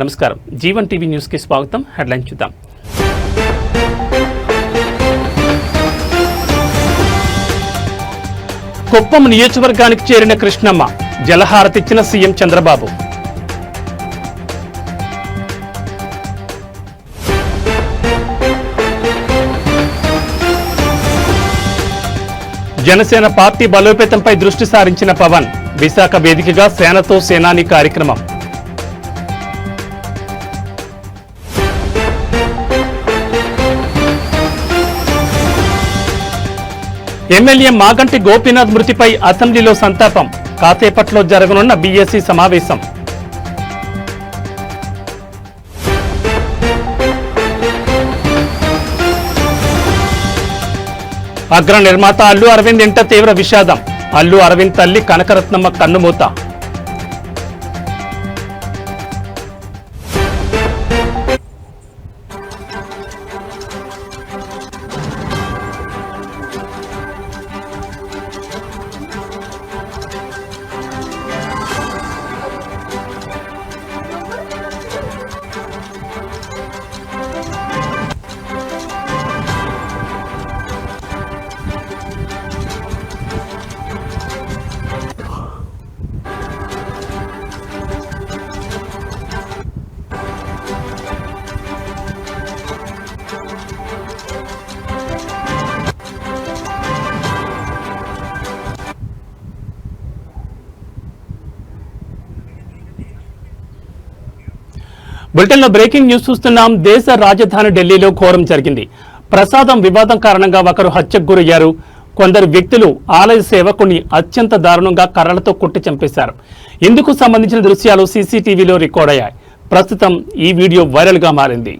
నమస్కారం. జీవన్ టీవీ న్యూస్కి స్వాగతం. హెడ్లైన్ చూద్దాం. కుప్పం నియోజకవర్గానికి చేరిన కృష్ణమ్మ జలహారతిచ్చిన సీఎం చంద్రబాబు. జనసేన పార్టీ బలోపేతంపై దృష్టి సారించిన పవన్ విశాఖ వేదికగా సేనతో సేనాని కార్యక్రమం. ఎమ్మెల్యే మాగంటి గోపీనాథ్ మృతిపై అసెంబ్లీలో సంతాపం. కాసేపట్లో జరగనున్న బీఎస్సీ సమావేశం. అగ్ర నిర్మాత అల్లు అరవింద్ ఇంట తీవ్ర విషాదం. అల్లు అరవింద్ తల్లి కనకరత్నమ్మ కన్నుమూత. బులెటిన్లో బ్రేకింగ్ న్యూస్ చూస్తున్నాం. దేశ రాజధాని ఢిల్లీలో ఘోరం జరిగింది. ప్రసాదం వివాదం కారణంగా ఒకరు హత్యకు గురయ్యారు. కొందరు వ్యక్తులు ఆలయ సేవకుని అత్యంత దారుణంగా కర్రలతో కుట్టి చంపేశారు. ఇందుకు సంబంధించిన దృశ్యాలు సీసీటీవీలో రికార్డ్ అయ్యాయి. ప్రస్తుతం ఈ వీడియో వైరల్గా మారింది.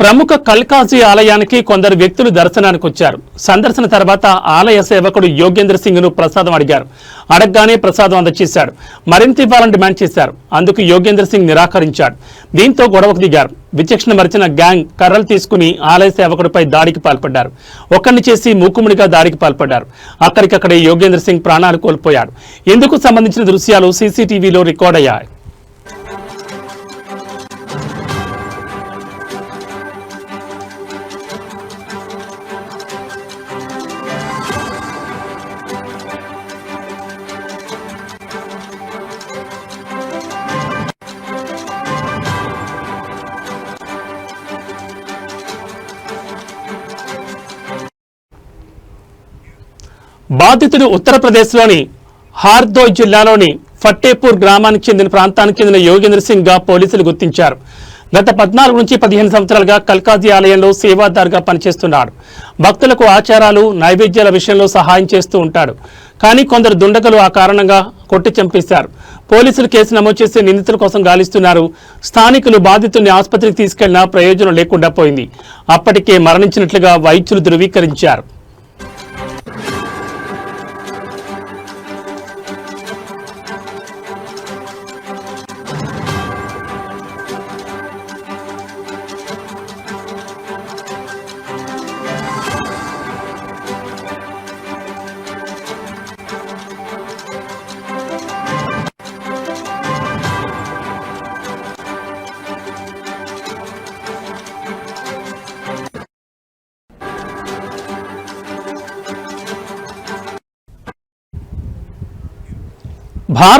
ప్రముఖ కల్కాజీ ఆలయానికి కొందరు వ్యక్తులు దర్శనానికి వచ్చారు. సందర్శన తర్వాత ఆలయ సేవకుడు యోగేంద్ర సింగ్ను ప్రసాదం అడిగారు. అడగగానే ప్రసాదం అందచేశాడు మరింత ఇవ్వాలని డిమాండ్ చేశారు. అందుకు యోగేంద్ర సింగ్ నిరాకరించాడు దీంతో గొడవకు దిగారు. విచక్షణ మరిచిన గ్యాంగ్ కర్రలు తీసుకుని ఆలయ సేవకుడిపై దాడికి పాల్పడ్డారు. ఒక్కరిని చేసి మూకుముడిగా దాడికి పాల్పడ్డారు. అక్కడికక్కడే యోగేంద్ర సింగ్ ప్రాణాలు కోల్పోయాడు ఇందుకు సంబంధించిన దృశ్యాలు సీసీటీవీలో రికార్డ్ అయ్యాయి. బాధితుడు ఉత్తరప్రదేశ్లోని హార్దోయ్ జిల్లాలోని ఫట్టేపూర్ గ్రామానికి చెందిన ప్రాంతానికి చెందిన యోగేంద్ర సింగ్గా పోలీసులు గుర్తించారు. గత పద్నాలుగు నుంచి పదిహేను సంవత్సరాలుగా కల్కాజీ ఆలయంలో సేవాదారుగా పనిచేస్తున్నాడు. భక్తులకు ఆచారాలు నైవేద్యాల విషయంలో సహాయం చేస్తూ ఉంటాడు. కానీ కొందరు దుండగలు ఆ కారణంగా కొట్టి చంపేశారు. పోలీసులు కేసు నమోదు చేసి నిందితుల కోసం గాలిస్తున్నారు. స్థానికులు బాధితుడిని ఆసుపత్రికి తీసుకెళ్ళినా ప్రయోజనం లేకుండా పోయింది. అప్పటికే మరణించినట్లుగా వైద్యులు ధృవీకరించారు.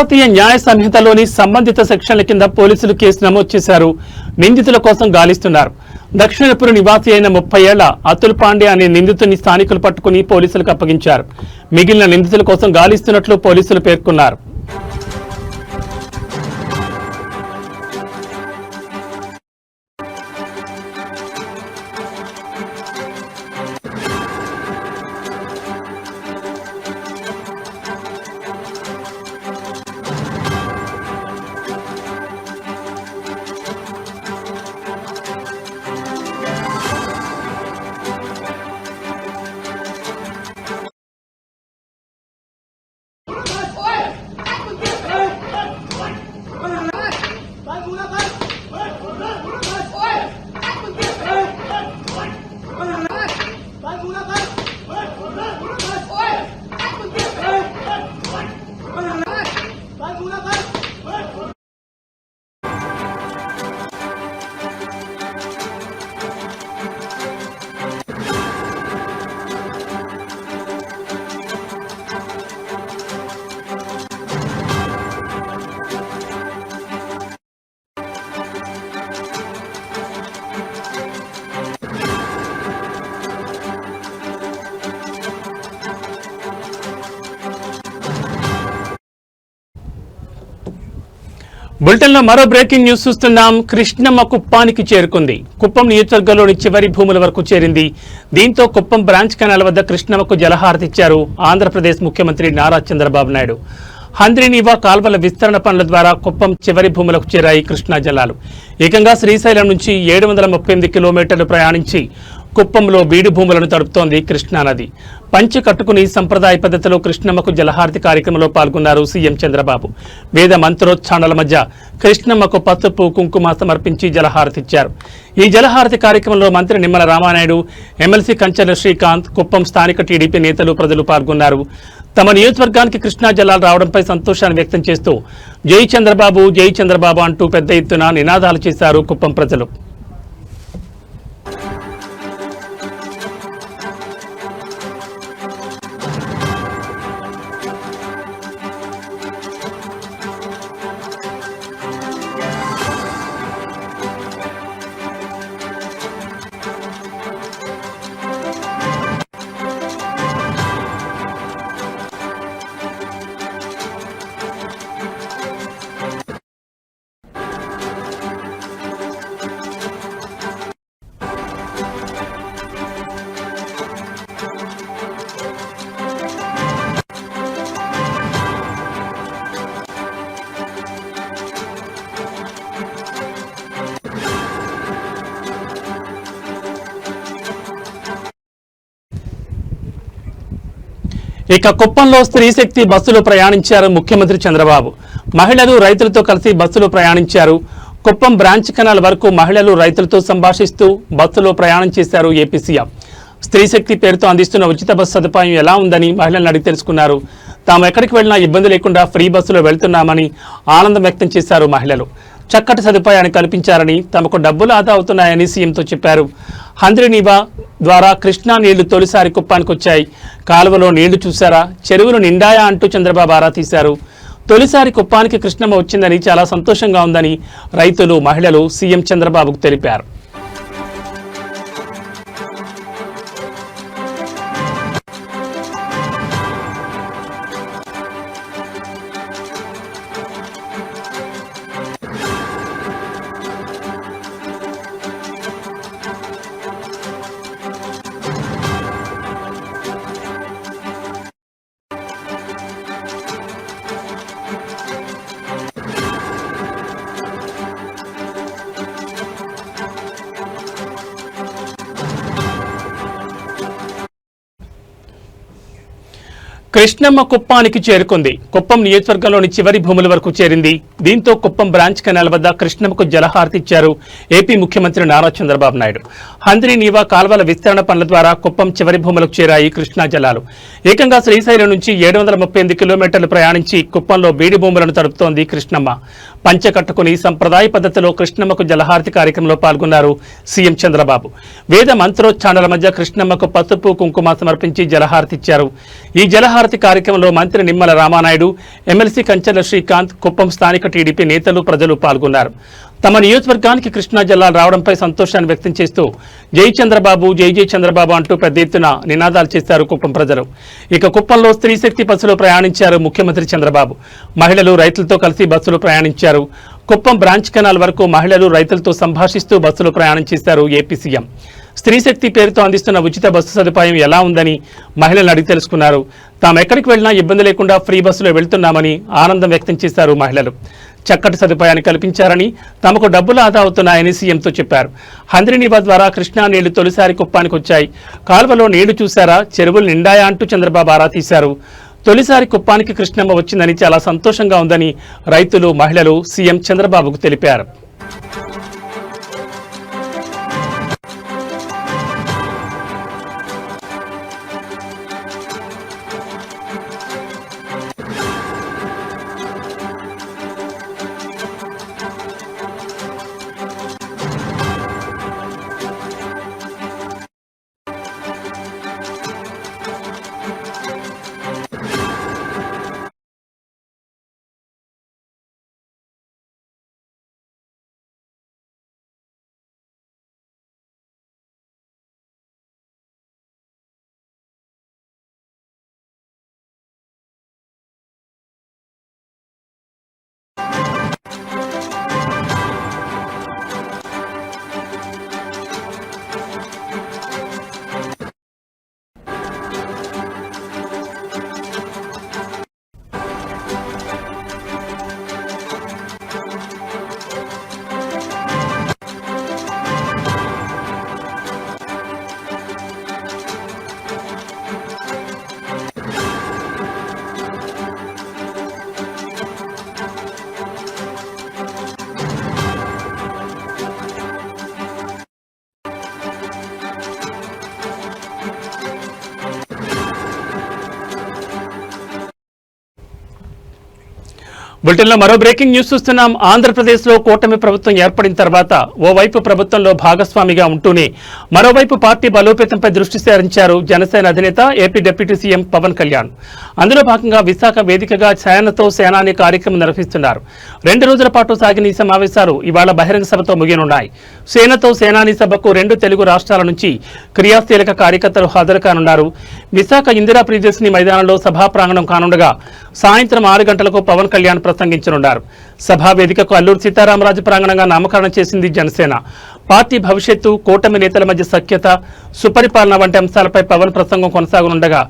భారతీయ న్యాయ సంహితలోని సంబంధిత సెక్షన్ల కింద పోలీసులు కేసు నమోదు చేశారు. నిందితుల కోసం గాలిస్తున్నారు. దక్షిణపుర నివాసి అయిన ముప్పై ఏళ్ళ అతుల్ పాండే అనే నిందితుని స్థానికులు పట్టుకుని పోలీసులకు అప్పగించారు. మిగిలిన నిందితుల కోసం గాలిస్తున్నట్లు పోలీసులు పేర్కొన్నారు. బులెటిన్లో మరో బ్రేకింగ్ న్యూస్ చూస్తున్నాం. కృష్ణమ్మ కుప్పానికి చేరుకుంది. కుప్పం నియోజకవర్గంలోని చివరి భూముల వరకు చేరింది. దీంతో కుప్పం బ్రాంచ్ కెనాల్ వద్ద కృష్ణమ్మకు జలహారతి ఇచ్చారు ఆంధ్రప్రదేశ్ ముఖ్యమంత్రి నారా చంద్రబాబు నాయుడు. హంద్రినివా కాల్వల విస్తరణ పనుల ద్వారా కుప్పం చివరి భూములకు చేరాయి కృష్ణా జలాలు. ఏకంగా శ్రీశైలం నుంచి ఏడు వందల ముప్పై ఎనిమిది కిలోమీటర్లు ప్రయాణించి కుప్పంలో బీడు భూములను తడుపుతోంది కృష్ణానది పంచి కట్టుకుని సంప్రదాయ పద్ధతిలో కృష్ణమ్మకు జలహారతి కార్యక్రమంలో పాల్గొన్నారు సీఎం చంద్రబాబు. వేద మంత్రోచ్చారణల మధ్య కృష్ణమ్మకు పసుపు కుంకుమ సమర్పించి జలహారతిచ్చారు ఈ జలహారతి కార్యక్రమంలో మంత్రి నిమ్మల రామానాయుడు ఎమ్మెల్సీ కంచెల శ్రీకాంత్ కుప్పం స్థానిక టీడీపీ నేతలు ప్రజలు పాల్గొన్నారు. తమ నియోజకవర్గానికి కృష్ణా జలాలు రావడంపై సంతోషాన్ని వ్యక్తం చేస్తూ జై చంద్రబాబు జై చంద్రబాబు అంటూ పెద్ద ఎత్తున నినాదాలు చేశారు కుప్పం ప్రజలు. ఇక కుప్పంలో స్త్రీ శక్తి బస్సులో ప్రయాణించారు ముఖ్యమంత్రి చంద్రబాబు. మహిళలు రైతులతో కలిసి బస్సులో ప్రయాణించారు. కుప్పం బ్రాంచ్ కెనాల్ వరకు మహిళలు రైతులతో సంభాషిస్తూ బస్సులో ప్రయాణం చేశారు ఏపీ సీఎం. స్త్రీ శక్తి పేరుతో అందిస్తున్న ఉచిత బస్సు సదుపాయం ఎలా ఉందని మహిళలను అడిగి తెలుసుకున్నారు. తాము ఎక్కడికి వెళ్ళినా ఇబ్బంది లేకుండా ఫ్రీ బస్సులో వెళ్తున్నామని ఆనందం వ్యక్తం చేశారు మహిళలు. చక్కటి సదుపాయాన్ని కల్పించారని తమకు డబ్బులు ఆదా అవుతున్నాయని సీఎంతో చెప్పారు. హంద్రినీవా ద్వారా కృష్ణా నీళ్ళు తొలిసారి కుప్పానికి వచ్చాయి కాలువలో నీళ్ళు చూశారా? చెరువులు నిండాయా అంటూ చంద్రబాబు ఆరా తీశారు. తొలిసారి కుప్పానికి కృష్ణమ్మ వచ్చిందని చాలా సంతోషంగా ఉందని రైతులు మహిళలు సీఎం చంద్రబాబుకు తెలిపారు. కృష్ణమ్మ కుప్పానికి చేరుకుంది. కుప్పం నియోజకవర్గంలోని చివరి భూముల వరకు చేరింది. దీంతో కుప్పం బ్రాంచ్ కెనాల్ వద్ద కృష్ణమ్మకు జలహారతి ఇచ్చారు ఏపీ ముఖ్యమంత్రి నారా చంద్రబాబు నాయుడు. హంద్రి నీవా కాల్వల విస్తరణ పనుల ద్వారా కుప్పం చివరి భూములకు చేరాయి కృష్ణా జలాలు. ఏకంగా శ్రీశైలం నుంచి ఏడు వందల ముప్పై ఎనిమిది కిలోమీటర్లు ప్రయాణించి కుప్పంలో బీడి భూములను తడుపుతోంది కృష్ణమ్మ. పంచ కట్టుకుని సంప్రదాయ పద్ధతిలో కృష్ణమ్మకు జలహారతి కార్యక్రమంలో పాల్గొన్నారు సీఎం చంద్రబాబు. వేద మంత్రోచ్చారణల మధ్య కృష్ణమ్మకు పసుపు కుంకుమ సమర్పించి జలహారతి ఇచ్చారు. ఈ జలహారతి కార్యక్రమంలో మంత్రి నిమ్మల రామానాయుడు ఎమ్మెల్సీ కంచెల శ్రీకాంత్ కుప్పం స్థానిక టీడీపీ నేతలు ప్రజలు పాల్గొన్నారు. తమ నియోజకవర్గానికి కృష్ణా జిల్లా రావడంపై సంతోషాన్ని వ్యక్తం చేస్తూ జై చంద్రబాబు జై జై చంద్రబాబు అంటూ పెద్ద ఎత్తున నినాదాలు చేశారు కుప్పం ప్రజలు. ఇక కుప్పంలో స్త్రీశక్తి బస్సులో ప్రయాణించారు ముఖ్యమంత్రి చంద్రబాబు. మహిళలు రైతులతో కలిసి బస్సులో ప్రయాణించారు. కుప్పం బ్రాంచ్ కెనాల్ వరకు మహిళలు రైతులతో సంభాషిస్తూ బస్సులో ప్రయాణం చేశారు ఏపీ సీఎం. స్త్రీ శక్తి పేరుతో అందిస్తున్న ఉచిత బస్సు సదుపాయం ఎలా ఉందని మహిళలు అడిగి తెలుసుకున్నారు. తాము ఎక్కడికి వెళ్ళినా ఇబ్బంది లేకుండా ఫ్రీ బస్సులో వెళ్తున్నామని ఆనందం వ్యక్తం చేశారు మహిళలు. చక్కటి సదుపాయాన్ని కల్పించారని తమకు డబ్బులు ఆదా అవుతున్నాయని సీఎంతో చెప్పారు. హంద్రినివా ద్వారా కృష్ణా నీళ్ళు తొలిసారి కుప్పానికి వచ్చాయి. కాల్వలో నీళ్ళు చూశారా? చెరువులు నిండాయా అంటూ చంద్రబాబు ఆరా తీశారు. తొలిసారి కుప్పానికి కృష్ణమ్మ వచ్చిందని చాలా సంతోషంగా ఉందని రైతులు మహిళలు సీఎం చంద్రబాబుకు తెలిపారు. బులెటిన్లో మరో బ్రేకింగ్ న్యూస్ చూస్తున్నాం. ఆంధ్రప్రదేశ్లో కూటమి ప్రభుత్వం ఏర్పడిన తర్వాత ఓవైపు ప్రభుత్వంలో భాగస్వామిగా ఉంటూనే మరోవైపు పార్టీ బలోపేతంపై దృష్టి సారించారు జనసేన అధినేత AP deputy CM Pawan Kalyan. అందులో భాగంగా విశాఖ వేదికగా సేనతో సేనాని కార్యక్రమం నిర్వహిస్తున్నారు. రెండు రోజుల పాటు సాగిన ఈ సమావేశాలు ఇవాళ బహిరంగ సభతో ముగియనున్నాయి. సేనతో సేనాని సభకు రెండు తెలుగు రాష్ట్రాల నుంచి క్రియాశీలక కార్యకర్తలు హాజరు కానున్నారు విశాఖ ఇందిరా ప్రియదర్శిని మైదానంలో సభా ప్రాంగణం కానుండగా సాయంత్రం ఆరు గంటలకు పవన్ కళ్యాణ్ ప్రసంగించనున్నారు సభా వేదికకు అల్లూరు సీతారామరాజు ప్రాంగణంగా నామకరణం చేసింది జనసేన. పార్టీ భవిష్యత్తు కూటమి నేతల మధ్య సఖ్యత సుపరిపాలన వంటి అంశాలపై పవన్ ప్రసంగం కొనసాగనుండగా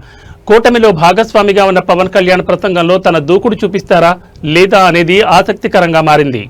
కూటమిలో భాగస్వామిగా ఉన్న పవన్ కళ్యాణ్ ప్రసంగంలో తన దూకుడు చూపిస్తారా లేదా అనేది ఆసక్తికరంగా మారింది.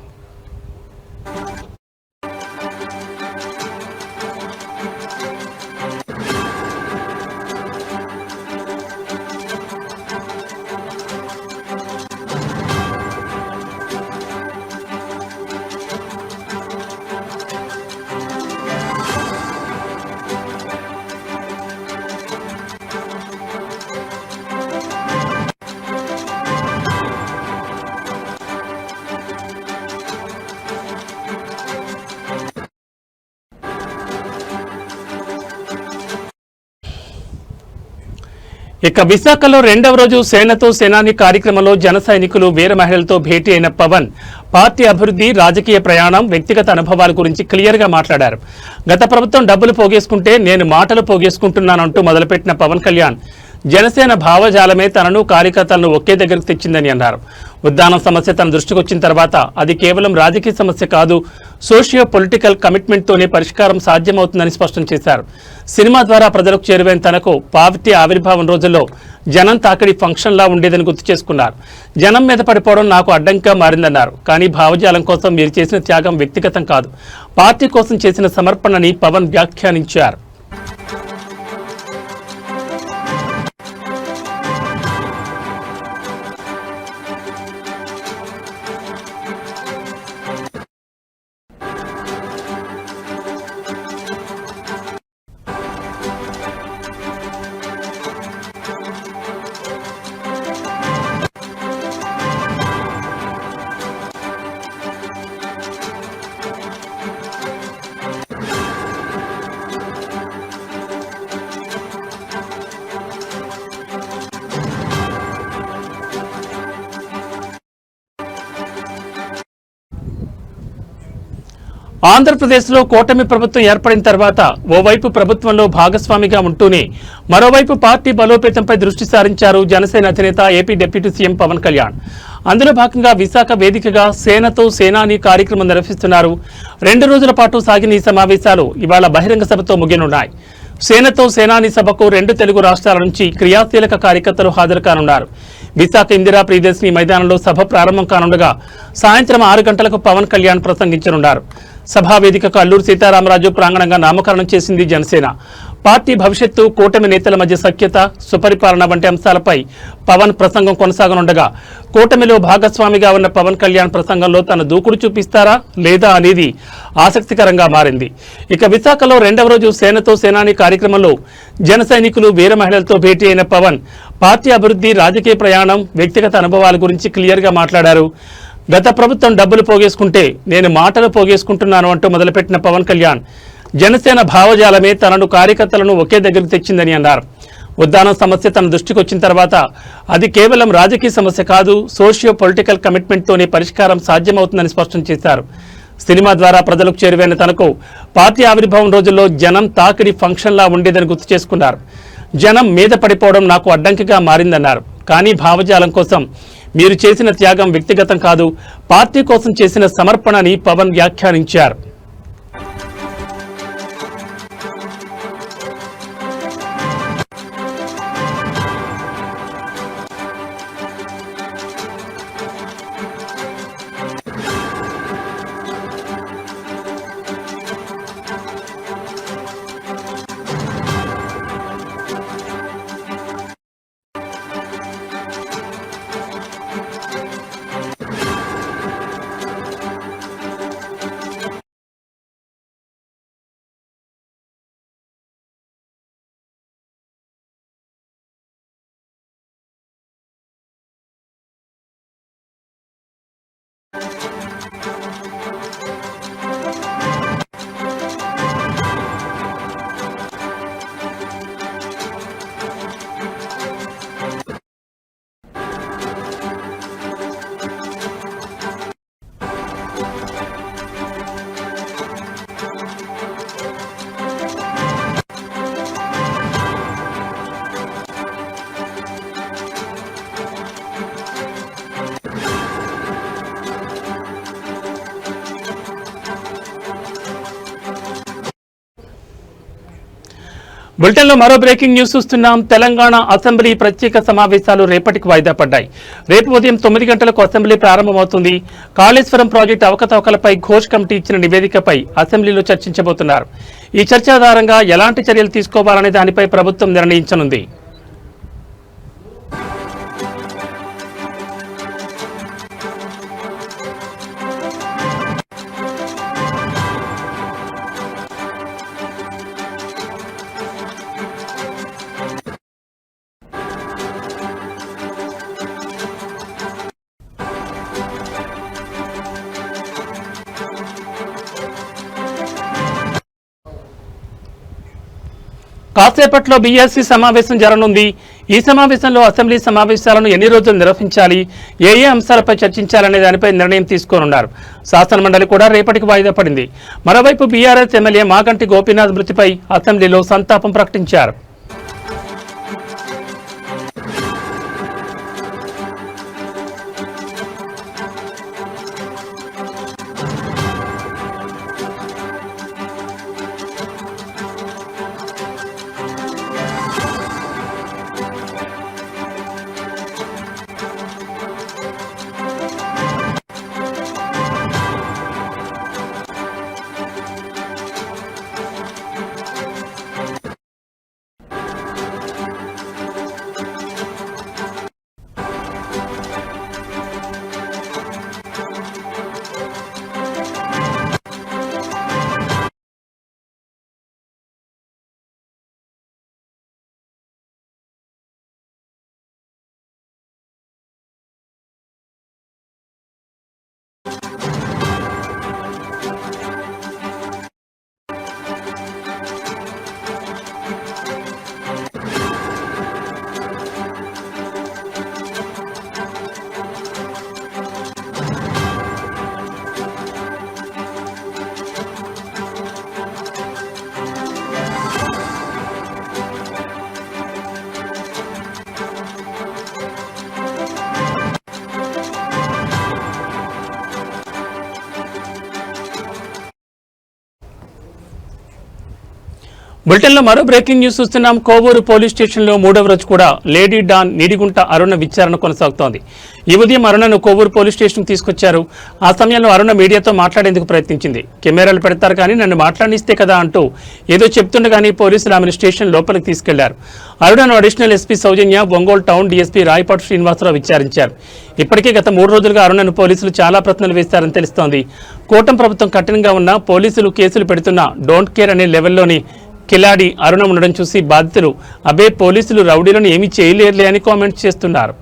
ఇక విశాఖలో రెండవ రోజు సేనతో సేనాని కార్యక్రమంలో జన సైనికులు వీర మహిళలతో భేటీ అయిన పవన్. పార్టీ అభివృద్ధి రాజకీయ ప్రయాణం వ్యక్తిగత అనుభవాల గురించి క్లియర్గా మాట్లాడారు. గత ప్రభుత్వం డబ్బులు పోగేసుకుంటే నేను మాటలు పోగేసుకుంటున్నానంటూ మొదలుపెట్టిన పవన్ కళ్యాణ్. జనసేన భావజాలమే తనను కార్యకర్తలను ఒకే దగ్గరకు తెచ్చిందని అన్నారు. ఉద్దానం సమస్య తన దృష్టికి వచ్చిన తర్వాత అది కేవలం రాజకీయ సమస్య కాదు సోషియో పొలిటికల్ కమిట్మెంట్తోనే పరిష్కారం సాధ్యమవుతుందని స్పష్టం చేశారు. సినిమా ద్వారా ప్రజలకు చేరువైన తనకు పార్టీ ఆవిర్భావం రోజుల్లో జనం తాకిడి ఫంక్షన్లా ఉండేదని గుర్తు చేసుకున్నారు. జనం మీద పడిపోవడం నాకు అడ్డంగా మారిందన్నారు. కానీ భావజాలం కోసం మీరు చేసిన త్యాగం వ్యక్తిగతం కాదు. పార్టీ కోసం చేసిన సమర్పణని పవన్ వ్యాఖ్యానించారు. ఆంధ్రప్రదేశ్లో కూటమి ప్రభుత్వం ఏర్పడిన తర్వాత ఓవైపు ప్రభుత్వంలో భాగస్వామిగా ఉంటూనే మరోవైపు పార్టీ బలోపేతంపై దృష్టి సారించారు జనసేన అధినేత AP deputy CM Pawan Kalyan. అందులో భాగంగా విశాఖ వేదికగా సేనతో సేనాని కార్యక్రమం నిర్వహిస్తున్నారు. రెండు రోజుల పాటు సాగిన ఈ సమావేశాలు ఇవాళ బహిరంగ సభతో ముగినున్నాయి సేనతో సేనాని సభకు రెండు తెలుగు రాష్ట్రాల నుంచి క్రియాశీలక కార్యకర్తలు హాజరు కానున్నారు. విశాఖ ఇందిరా ప్రియదర్శిని మైదానంలో సభ ప్రారంభం కానుండగా సాయంత్రం ఆరు గంటలకు పవన్ కళ్యాణ్ ప్రసంగించనున్నారు. సభావేదికకు అల్లూరు సీతారామరాజు ప్రాంగణంగా నామకరణం చేసింది జనసేన. పార్టీ భవిష్యత్తు కూటమి నేతల మధ్య సఖ్యత సుపరిపాలన వంటి అంశాలపై పవన్ ప్రసంగం కొనసాగనుండగా కూటమిలో భాగస్వామిగా ఉన్న పవన్ కళ్యాణ్ ప్రసంగంలో తన దూకుడు చూపిస్తారా లేదా అనేది ఆసక్తికరంగా మారింది. ఇక విశాఖలో రెండవ రోజు సేనతో సేనాని కార్యక్రమంలో జన సైనికులు వీర మహిళలతో భేటీ అయిన పవన్ పార్టీ అభివృద్ధి రాజకీయ ప్రయాణం వ్యక్తిగత అనుభవాల గురించి క్లియర్గా మాట్లాడారు. గత ప్రభుత్వం డబ్బులు పోగేసుకుంటే నేను మాటలు పోగేసుకుంటున్నాను అంటూ మొదలుపెట్టిన పవన్ కళ్యాణ్ జనసేన భావజాలమే తనను కార్యకర్తలను ఒకే దగ్గరకు తెచ్చిందని అన్నారు. ఉద్దానం సమస్య తన దృష్టికి వచ్చిన తర్వాత అది కేవలం రాజకీయ సమస్య కాదు సోషియో పొలిటికల్ కమిట్మెంట్తోనే పరిష్కారం సాధ్యమవుతుందని స్పష్టం చేశారు. సినిమా ద్వారా ప్రజలకు చేరువైన తనకు పార్టీ ఆవిర్భావం రోజుల్లో జనం తాకిడి ఫంక్షన్లా ఉండేదని గుర్తు చేసుకున్నారు. జనం మీద పడిపోవడం నాకు అడ్డంకిగా మారిందన్నారు. కానీ భావజాలం కోసం మీరు చేసిన త్యాగం వ్యక్తిగతం కాదు. పార్టీ కోసం చేసిన సమర్పణని పవన్ వ్యాఖ్యానించారు. బులెటిన్లో మరో బ్రేకింగ్ న్యూస్ చూస్తున్నాం. తెలంగాణ అసెంబ్లీ ప్రత్యేక సమావేశాలు రేపటికి వాయిదా పడ్డాయి. రేపు ఉదయం తొమ్మిది గంటలకు అసెంబ్లీ ప్రారంభమవుతుంది. కాళేశ్వరం ప్రాజెక్టు అవకతవకలపై ఘోష్ కమిటీ ఇచ్చిన నివేదికపై అసెంబ్లీలో చర్చించబోతున్నారు. ఈ చర్చ ఆధారంగా ఎలాంటి చర్యలు తీసుకోవాలనే దానిపై ప్రభుత్వం నిర్ణయించనుంది. కాసేపట్లో బీఎస్సీ సమావేశం జరగనుంది. ఈ సమావేశంలో అసెంబ్లీ సమావేశాలను ఎన్ని రోజులు నిర్వహించాలి ఏ ఏ అంశాలపై చర్చించాలనే దానిపై నిర్ణయం తీసుకోనున్నారు. శాసనమండలి కూడా రేపటికి వాయిదా పడింది. మరోవైపు బీఆర్ఎస్ ఎమ్మెల్యే మాగంటి గోపీనాథ్ మృతిపై అసెంబ్లీలో సంతాపం ప్రకటించారు. బులెటిన్లో మరో బ్రేకింగ్ న్యూస్ చూస్తున్నాం. కోవూరు పోలీస్ స్టేషన్లో మూడవ రోజు కూడా లేడీ డాన్ నిడిగుంట అరుణ విచారణ కొనసాగుతోంది. ఈ ఉదయం అరుణను కోవూరు పోలీస్ స్టేషన్ తీసుకొచ్చారు. ఆ సమయంలో అరుణ మీడియాతో మాట్లాడేందుకు ప్రయత్నించింది. కెమెరాలు పెడతారు కానీ నన్ను మాట్లాడిస్తే కదా అంటూ ఏదో చెప్తుండగానే పోలీసులు ఆమెను స్టేషన్ లోపలికి తీసుకెళ్ళారు. అరుణను additional SP Soujanya Ongole town DSP Rayapati Srinivasarao విచారించారు. ఇప్పటికే గత మూడు రోజులుగా అరుణను పోలీసులు చాలా ప్రశ్నలు వేశారని తెలుస్తోంది. కూటమి ప్రభుత్వం కఠినంగా ఉన్న పోలీసులు కేసులు పెడుతున్న డోంట్ కేర్ అనే లెవెల్లోని కిలాడి అరుణం ఉండడం చూసి బాధితులు అబే పోలీసులు రౌడీలను ఏమీ చేయలేరులే అని కామెంట్ చేస్తున్నారు.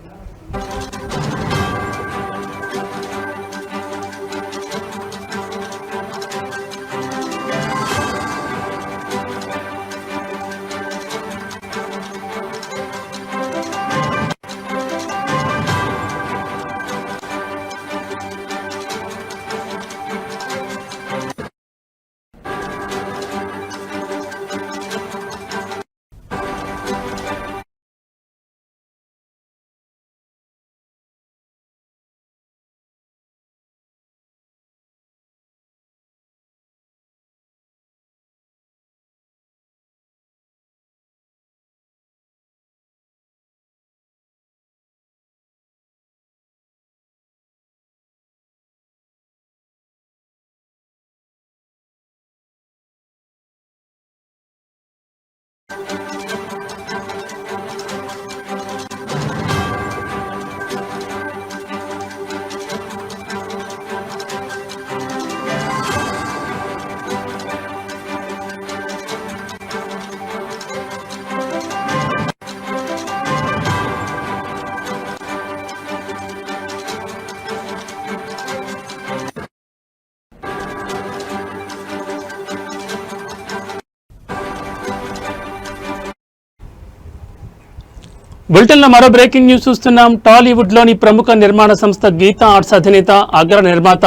బులెటిన్లో మరో బ్రేకింగ్ న్యూస్ చూస్తున్నాం. టాలీవుడ్లోని ప్రముఖ నిర్మాణ సంస్థ గీతా ఆర్ట్స్ అధినేత అగ్ర నిర్మాత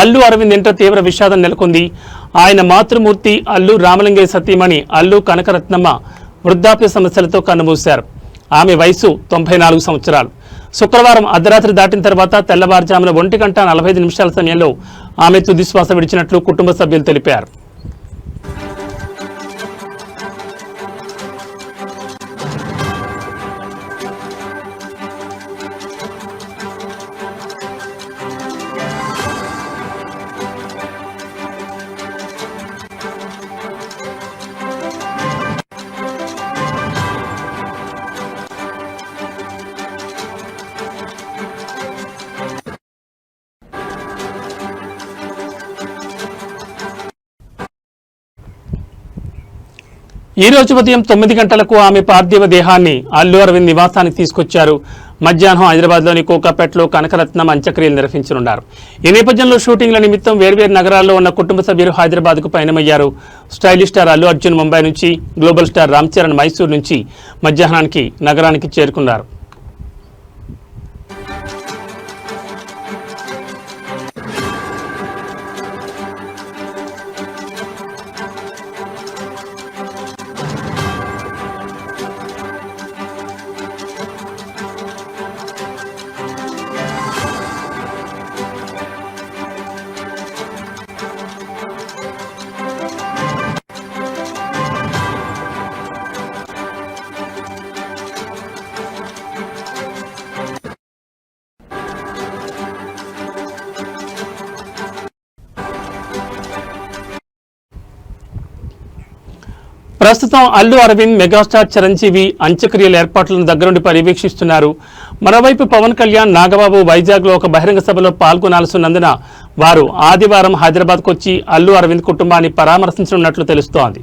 అల్లు అరవింద్ ఇంట తీవ్ర విషాదం నెలకొంది. ఆయన మాతృమూర్తి అల్లు రామలింగయ్య సతీమణి అల్లు కనకరత్నమ్మ వృద్ధాప్య సమస్యలతో కన్నుమూశారు. ఆమె వయసు తొంభై నాలుగు సంవత్సరాలు. శుక్రవారం అర్ధరాత్రి దాటిన తర్వాత తెల్లవారుజామున ఒంటి గంట నలభై ఐదు నిమిషాల సమయంలో ఆమె తుదిశ్వాస విడిచినట్లు కుటుంబ సభ్యులు తెలిపారు. ఈ రోజు ఉదయం తొమ్మిది గంటలకు ఆమె పార్థివ దేహాన్ని అల్లు అరవింద్ నివాసానికి తీసుకొచ్చారు. మధ్యాహ్నం హైదరాబాద్లోని కోకాపేటలో కనకరత్నం అంత్యక్రియలు నిర్వహించనున్నారు. ఈ నేపథ్యంలో షూటింగ్ల నిమిత్తం వేర్వేరు నగరాల్లో ఉన్న కుటుంబ సభ్యులు హైదరాబాద్కు పయనమయ్యారు. స్టైలిష్ స్టార్ అల్లు అర్జున్ ముంబై నుంచి గ్లోబల్ స్టార్ రామ్ చరణ్ మైసూర్ నుంచి మధ్యాహ్నానికి నగరానికి చేరుకున్నారు. ప్రస్తుతం అల్లు అరవింద్ మెగాస్టార్ చిరంజీవి అంత్యక్రియల ఏర్పాట్లను దగ్గరుండి పర్యవేక్షిస్తున్నారు. మరోవైపు పవన్ కళ్యాణ్ నాగబాబు వైజాగ్లో ఒక బహిరంగ సభలో పాల్గొనాల్సినందున వారు ఆదివారం హైదరాబాద్కు వచ్చి అల్లు అరవింద్ కుటుంబాన్ని పరామర్శించనున్నట్లు తెలుస్తోంది.